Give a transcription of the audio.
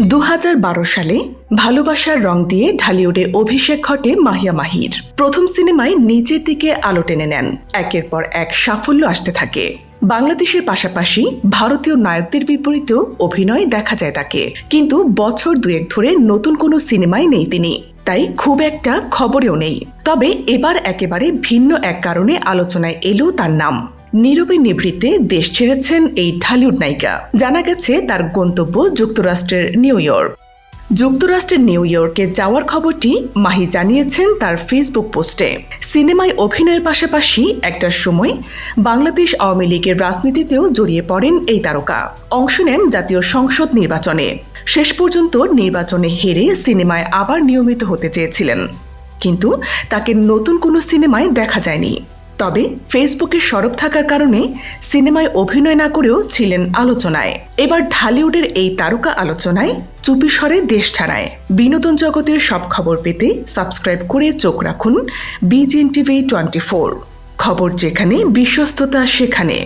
দু হাজার বারো সালে ভালোবাসার রং দিয়ে ঢালিউডে অভিষেক ঘটে মাহিয়া মাহির। প্রথম সিনেমায় নিচের দিকে আলো টেনে নেন। একের পর এক সাফল্য আসতে থাকে। বাংলাদেশের পাশাপাশি ভারতীয় নায়কদের বিপরীতেও অভিনয় দেখা যায় তাকে। কিন্তু বছর দুয়েক ধরে নতুন কোনো সিনেমায় নেই তিনি। তাই খুব একটা খবরেও নেই। তবে এবার একেবারে ভিন্ন এক কারণে আলোচনায় এলো তার নাম। নীরবে নিভৃতে দেশ ছেড়েছেন এই ঢালিউড নায়িকা। জানা গেছে তার গন্তব্য যুক্তরাষ্ট্রের নিউ ইয়র্ক। যুক্তরাষ্ট্রের নিউ ইয়র্কে যাওয়ার খবরটি মাহি জানিয়েছেন তার ফেসবুক পোস্টে। সিনেমায় অভিনয়ের পাশাপাশি একটা সময় বাংলাদেশ আওয়ামী লীগের রাজনীতিতেও জড়িয়ে পড়েন এই তারকা। অংশ নেন জাতীয় সংসদ নির্বাচনে। শেষ পর্যন্ত নির্বাচনে হেরে সিনেমায় আবার নিয়মিত হতে চেয়েছিলেন। কিন্তু তাকে নতুন কোনো সিনেমায় দেখা যায়নি। তবে ফেসবুকে সরব থাকার কারণে সিনেমায় অভিনয় না করেও ছিলেন আলোচনায়। এবার ঢালিউডের এই তারকা আলোচনায় চুপি স্বরে দেশ ছাড়ায়। বিনোদন জগতের সব খবর পেতে সাবস্ক্রাইব করে চোখ রাখুন বিজিএন টিভি টোয়েন্টি ফোর। খবর যেখানে, বিশ্বস্ততা সেখানে।